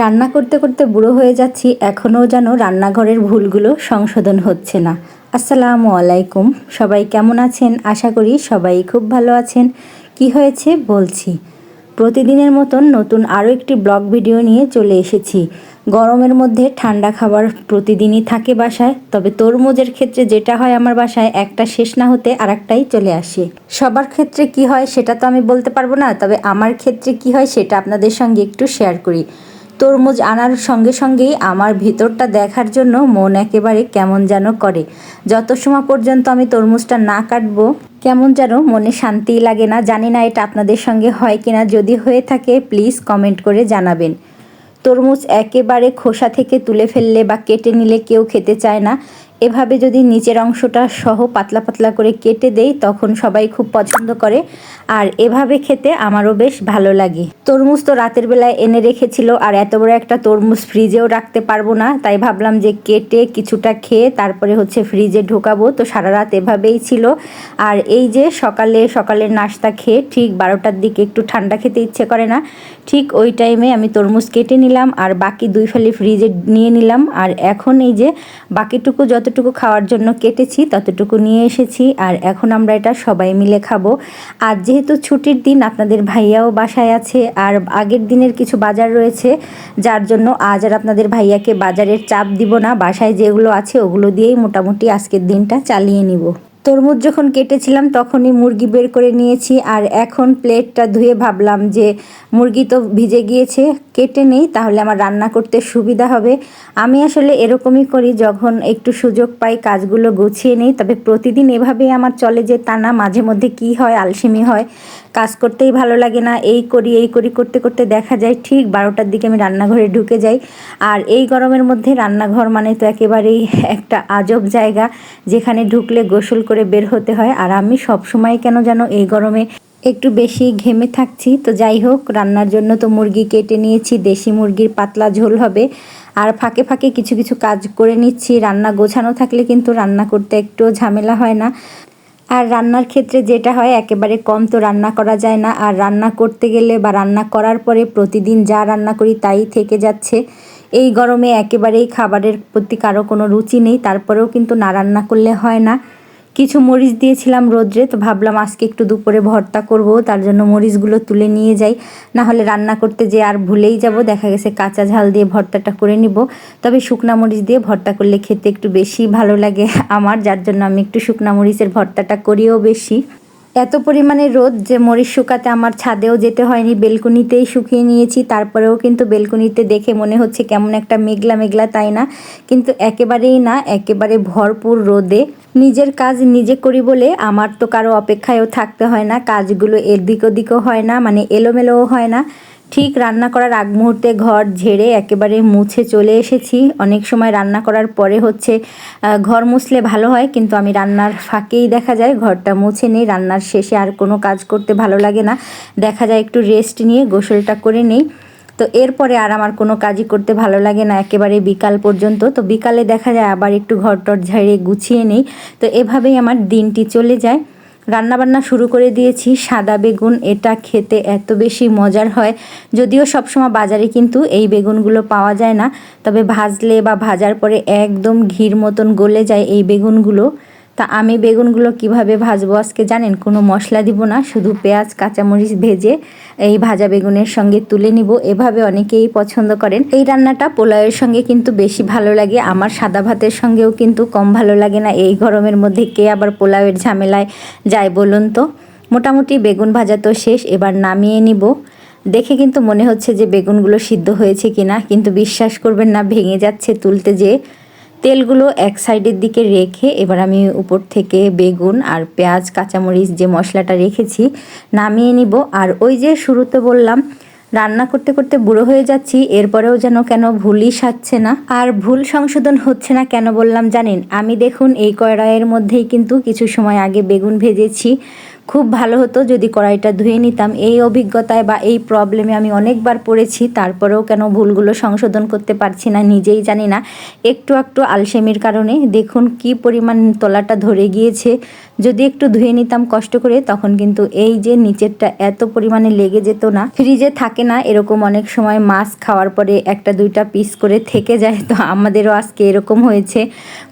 রান্না করতে করতে বুড়ো হয়ে যাচ্ছি, এখনও যেন রান্নাঘরের ভুলগুলো সংশোধন হচ্ছে না। আসসালামু আলাইকুম। সবাই কেমন আছেন? আশা করি সবাই খুব ভালো আছেন। কি হয়েছে বলছি। প্রতিদিনের মতন নতুন আরও একটি ব্লগ ভিডিও নিয়ে চলে এসেছি। গরমের মধ্যে ঠান্ডা খাবার প্রতিদিনই থাকে বাসায়, তবে তরমুজের ক্ষেত্রে যেটা হয় আমার বাসায়, একটা শেষ না হতে আরেকটাই চলে আসে। সবার ক্ষেত্রে কি হয় সেটা তো আমি বলতে পারব না, তবে আমার ক্ষেত্রে কি হয় সেটা আপনাদের সঙ্গে একটু শেয়ার করি। তরমুজ আনার সঙ্গে সঙ্গেই আমার ভিতরটা দেখার জন্য মন একেবারে কেমন যেন করে। যত সময় পর্যন্ত আমি তরমুজটা না কাটব, কেমন যেন মনে শান্তি লাগে না। জানি না এটা আপনাদের সঙ্গে হয় কিনা। যদি হয়ে থাকে প্লিজ কমেন্ট করে জানাবেন। তরমুজ একেবারে খোসা থেকে তুলে ফেললে বা কেটে নিলে কেউ খেতে চায় না। এভাবে যদি নিচের অংশটা সহ পাতলা পাতলা করে কেটে দেই, তখন সবাই খুব পছন্দ করে। আর এভাবে খেতে আমারও বেশ ভালো লাগে। তরমুজ তো রাতের বেলায় এনে রেখেছিল, আর এত বড় একটা তরমুজ ফ্রিজেও রাখতে পারব না। তাই ভাবলাম যে কেটে কিছুটা খেয়ে তারপরে হচ্ছে ফ্রিজে ঢোকাবো। তো সারা রাত এভাবেই ছিল। আর এই যে সকালে, সকালের নাস্তা খেয়ে ঠিক বারোটার দিকে একটু ঠান্ডা খেতে ইচ্ছে করে না, ঠিক ওই টাইমে আমি তরমুজ কেটে নিলাম। আর বাকি দুই ফালি ফ্রিজে নিয়ে নিলাম। আর এখন এই যে বাকিটুকু যত যতটুকু খাওয়ার জন্য কেটেছি, ততটুকু নিয়ে এসেছি। আর এখন আমরা এটা সবাই মিলে খাব। আর যেহেতু ছুটির দিন আপনাদের ভাইয়াও বাসায় আছে, আর আগের দিনের কিছু বাজার রয়েছে, যার জন্য আজ আর আপনাদের ভাইয়াকে বাজারের চাপ দিব না। বাসায় যেগুলো আছে ওগুলো দিয়েই মোটামুটি আজকের দিনটা চালিয়ে নিব। তরমুজ যখন কেটেছিলাম, তখনই মুরগি বের করে নিয়েছি আর এখন প্লেটটা ধুয়ে ভাবলাম যে মুরগি তো ভিজে গিয়েছে, কেটে নেই, তাহলে আমার রান্না করতে সুবিধা হবে। আমি আসলে এরকমই করি, যখন একটু সুযোগ পাই কাজগুলো গুছিয়ে নিই, তবে প্রতিদিন এভাবেই আমার চলে যে তা না মাঝে মধ্যে কি হয়, আলসেমি হয় কাজ করতেই ভালো লাগে না। এই করি এই করি করতে করতে দেখা যায় ঠিক বারোটার দিকে আমি রান্নাঘরে ঢুকে যাই। আর এই গরমের মধ্যে রান্নাঘর মানে তো একেবারেই একটা আজব জায়গা, যেখানে ঢুকলে গোসল করে বের হতে হয়। আর আমি সব সময় কেন যেন এই গরমে একটু বেশি ঘেমে থাকছি। তো যাই হোক, রান্নার জন্য তো মুরগি কেটে নিয়েছি, দেশি মুরগির পাতলা ঝোল হবে। আর ফাঁকে ফাঁকে কিছু কিছু কাজ করে নিচ্ছি। রান্না গোছানো থাকলে কিন্তু রান্না করতে একটু ঝামেলা হয় না। আর রান্নার ক্ষেত্রে যেটা হয়, একেবারে কম তো রান্না করা যায় না। আর রান্না করতে গেলে বা রান্না করার পরে প্রতিদিন যা রান্না করি তাই থেকে যাচ্ছে। এই গরমে একেবারেই খাবারের প্রতি কারও কোনো রুচি নেই, তারপরেও কিন্তু না রান্না করলে হয় না। কিছু মরিচ দিয়েছিলাম রোদ্রে, তো ভাবলাম আজকে একটু দুপুরে ভর্তা করব, তার জন্য মরিচগুলো তুলে নিয়ে যাই। না হলে রান্না করতে যে আর ভুলেই যাব, দেখা গেছে কাঁচা ঝাল দিয়ে ভর্তাটা করে নিব। তবে শুকনা মরিচ দিয়ে ভর্তা করলে খেতে একটু বেশি ভালো লাগে আমার, যার জন্য আমি একটু শুকনা মরিচের ভর্তাটা করিও বেশি। এত পরিমাণে রোদ যে মরিচ শুকাতে আমার ছাদেও যেতে হয়নি, বেলকুনিতেই শুকিয়ে নিয়েছি, তারপরেও কিন্তু বেলকুনিতে দেখে মনে হচ্ছে কেমন একটা মেঘলা মেঘলা, তাই না? কিন্তু একেবারেই না, একেবারে ভরপুর রোদে। নিজের কাজ নিজে করি বলে আমার তো কারও অপেক্ষায়ও থাকতে হয় না, কাজগুলো এদিক ওদিকও হয় না মানে এলোমেলোও হয় না। ঠিক রান্না করার আগ মুহূর্তে ঘর ঝেড়ে একেবারে মুছে চলে এসেছি। অনেক সময় রান্না করার পরে হচ্ছে ঘর মুছলে ভালো হয়, কিন্তু আমি রান্নার ফাঁকেই দেখা যায়, ঘরটা মুছে নেই, রান্নার শেষে আর কোনো কাজ করতে ভালো লাগে না। দেখা যায় একটু রেস্ট নিয়ে গোসলটা করে নেই। তো এরপরে আর আমার কোনো কাজই করতে ভালো লাগে না, একেবারে বিকাল পর্যন্ত। তো বিকালে দেখা যায় আবার একটু ঘর টর ঝাড়িয়ে গুছিয়ে নেই। তো এভাবেই আমার দিনটি চলে যায়। রান্নাবান্না শুরু করে দিয়েছি, সাদা বেগুন, এটা খেতে এত বেশি মজার হয়। যদিও সবসময় বাজারে কিন্তু এই বেগুনগুলো পাওয়া যায় না, তবে ভাজলে বা ভাজার পরে একদম ঘির মতন গলে যায় এই বেগুনগুলো। তা আমি বেগুনগুলো কীভাবে ভাজবো আজকে জানেন? কোনো মশলা দিব না, শুধু পেঁয়াজ, কাঁচামরিচ ভেজে এই ভাজা বেগুনের সঙ্গে তুলে নিব। এভাবে অনেকেই পছন্দ করেন। এই রান্নাটা পোলাওয়ের সঙ্গে কিন্তু বেশি ভালো লাগে, আমার সাদা ভাতের সঙ্গেও কিন্তু কম ভালো লাগে না। এই গরমের মধ্যে কে আবার পোলাওয়ের ঝামেলায় যায় বলুন তো? মোটামুটি বেগুন ভাজা তো শেষ, এবার নামিয়ে নিব। দেখে কিন্তু মনে হচ্ছে যে বেগুনগুলো সিদ্ধ হয়েছে কিনা, কিন্তু বিশ্বাস করবেন না, ভেঙে যাচ্ছে তুলতে যেয়ে। তেলগুলো এক সাইডের দিকে রেখে এবার আমি উপর থেকে বেগুন আর পেঁয়াজ, কাঁচামরিচ যে মশলাটা রেখেছি নামিয়ে নিব। আর ওই যে শুরুতে বললাম, রান্না করতে করতে বুড়ো হয়ে যাচ্ছি, এরপরেও যেন কেন ভুলই সাচ্ছে না। আর ভুল সংশোধন হচ্ছে না কেন বললাম জানেন? আমি দেখুন এই কড়াইয়ের মধ্যেই কিন্তু কিছু সময় আগে বেগুন ভেজেছি। খুব ভালো হতো যদি কড়াইটা ধুয়ে নিতাম। এই অভিজ্ঞতায় বা এই প্রবলেমে আমি অনেকবার পড়েছি, তারপরেও কেন ভুলগুলো সংশোধন করতে পারছি না নিজেই জানি না। একটু একটু আলসেমির কারণে দেখুন কি পরিমাণ তলাটা ধরে গিয়েছে। যদি একটু ধুয়ে নিতাম কষ্ট করে, তখন কিন্তু এই যে নিচেরটা এত পরিমাণে লেগে যেত না, ফ্রিজে থাকে না, এরকম অনেক সময় মাছ খাওয়ার পরে একটা দুইটা পিস করে থেকে যায়। তো আমাদেরও আজকে এরকম হয়েছে।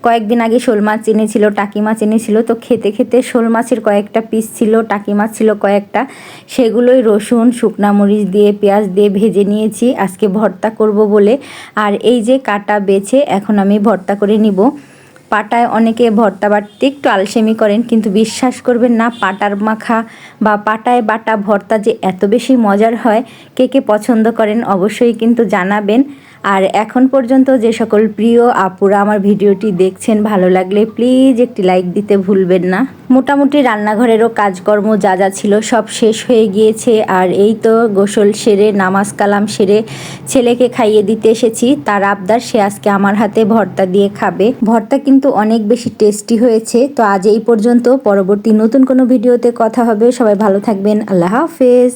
কয়েকদিন আগে শোল মাছ এনেছিল, টাকি মাছ এনেছিল, তো খেতে খেতে শোল মাছের কয়েকটা পিস ছিল, টাকি মাছ ছিল কয়েকটা। সেগুলোই রসুন, শুকনা মরিচ দিয়ে, পেঁয়াজ দিয়ে ভেজে নিয়েছি। আজকে ভর্তা করব বলে। আর এই যে কাটা বেছে, এখন আমি ভর্তা করে নিব। পাটায় অনেকে ভর্তা বাটতে একটু আলসেমি করেন, কিন্তু বিশ্বাস করবেন না, পাটার মাখা বা পাটায় বাটা ভর্তা যে এত বেশি মজার হয়, কে কে পছন্দ করেন অবশ্যই কিন্তু জানাবেন। আর এখন পর্যন্ত যে সকল প্রিয় আপুরা আমার ভিডিওটি দেখছেন, ভালো লাগলে প্লিজ একটি লাইক দিতে ভুলবেন না। মোটামুটি রান্নাঘরেরও কাজকর্ম যা যা ছিল সব শেষ হয়ে গিয়েছে, আর এই তো গোসল সেরে, নামাজ কালাম সেরে ছেলেকে খাইয়ে দিতে এসেছি। তার আবদার সে আজকে আমার হাতে ভর্তা দিয়ে খাবে। ভর্তা কিন্তু অনেক বেশি টেস্টি হয়েছে। তো আজ এই পর্যন্ত। পরবর্তী নতুন কোনো ভিডিওতে কথা হবে। সবাই ভালো থাকবেন। আল্লাহ হাফেজ।